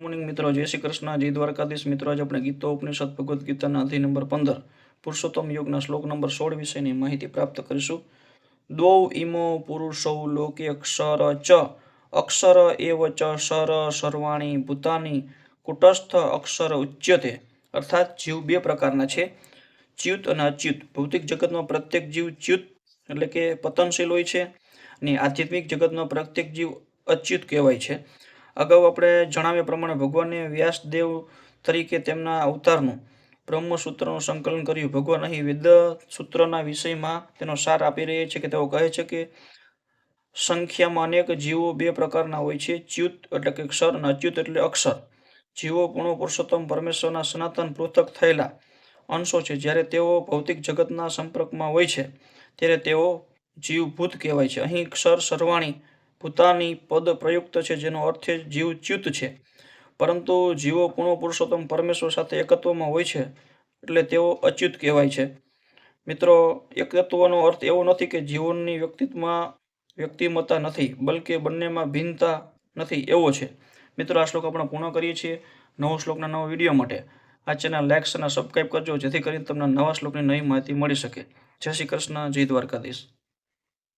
Morning મિત્રો. જય શ્રી કૃષ્ણ. જય દ્વારકાધીશ મિત્રો. આજે આપણે ગીતો, ઉપનિષદ, ભગવદ્ ગીતાના અધ્યાય નંબર પંદર, પુરુષોત્તમ યોગના શ્લોક નંબર સોળ વિશેની માહિતી પ્રાપ્ત કરીશું. દ્વૌ ઇમો પુરુષો લોકે અક્ષર ચ. અક્ષર એવ ચ સર સર્વાણી ભૂતાની કુટસ્થ અક્ષર ઉચ્યતે. અર્થાત જીવ બે પ્રકારના છે. ચ્યુત અને અચ્યુત. ભૌતિક જગતમાં પ્રત્યેક જીવ ચ્યુત એટલે કે પતનશીલ હોય છે અને આધ્યાત્મિક જગતમાં પ્રત્યેક જીવ અચ્યુત કહેવાય છે. અગાઉ આપણે જણાવ્યા પ્રમાણે ભગવાને વ્યાસદેવ તરીકે તેમના અવતારનું બ્રહ્મસૂત્રનું સંકલન કર્યું. ભગવાન અહીં વેદ સૂત્રના વિષયમાં તેનો સાર આપી રહ્યા છે કે તેઓ કહે છે કે સંખ્યામાં અનેક જીવો બે પ્રકારના હોય છે, ચ્યુત એટલે કે ક્ષર અને અચ્યુત એટલે અક્ષર. જીવો પૂર્ણ પુરુષોત્તમ, પરમેશ્વરના સનાતન પૃથક થયેલા અંશો છે. જ્યારે તેઓ ભૌતિક જગતના સંપર્કમાં હોય છે, ત્યારે તેઓ જીવભૂત કહેવાય છે. અહીં ક્ષર સર્વાણી ભૂતાની પદ પ્રયુક્ત છે, જેનો અર્થ જીવ ચ્યુત છે. પરંતુ જીવો પૂર્ણ પુરુષોત્તમ પરમેશ્વર સાથે એકત્વમાં હોય છે, એટલે તેઓ અચ્યુત કહેવાય છે. મિત્રો, એકત્વનો અર્થ એવો નથી કે જીવનની વ્યક્તિત્વમાં વ્યક્તિમત્તા નથી, બલકે બંનેમાં ભિન્નતા નથી, એવો છે. મિત્રો, આ શ્લોક આપણે પૂર્ણ કરીએ છીએ નવો શ્લોકના નવા વીડિયો માટે. આ ચેનલ લાઇક્સ અને સબસ્ક્રાઈબ કરજો, જેથી કરીને તમને નવા શ્લોકની નવી માહિતી મળી શકે. જય શ્રી કૃષ્ણ, જય દ્વારકાધીશ.